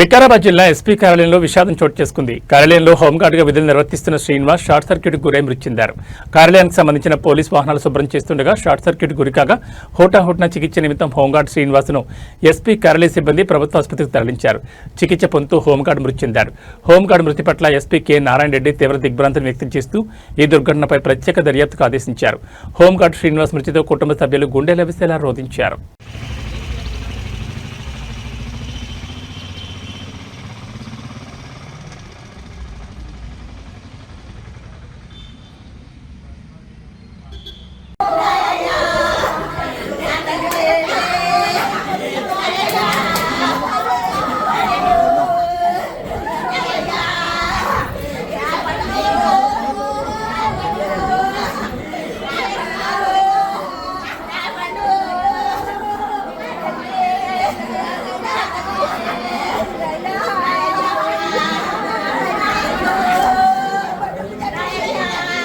వికారాబాద్ జిల్లా ఎస్పీ కార్యాలయంలో విషాదం చోటు చేసుకుంది. కార్యాలయంలో హోంగార్డుగా విధులు నిర్వర్తిస్తున్న శ్రీనివాస్ షార్ట్ సర్క్యూట్ గురై మృతి చెందారు. కార్యాలయానికి సంబంధించిన పోలీస్ వాహనాలు శుభ్రం చేస్తుండగా షార్ట్ సర్క్యూట్ గురికాగా హోటాహోట్న చికిత్స నిమిత్తం హోంగార్డ్ శ్రీనివాస్ను ఎస్పీ కార్యాలయ సిబ్బంది ప్రభుత్వ ఆసుపత్రికి తరలించారు. చికిత్స పొందుతూ హోంగార్డ్ మృతి చెందారు. హోంగార్డ్ మృతి పట్ల ఎస్పీ కె నారాయణ రెడ్డి తీవ్ర దిగ్భ్రాంతిని వ్యక్తం చేస్తూ ఈ దుర్ఘటనపై ప్రత్యేక దర్యాప్తుకు ఆదేశించారు. హోంగార్డ్ శ్రీనివాస్ మృతితో కుటుంబ సభ్యులు గుండెల విసేలా రోధించారు.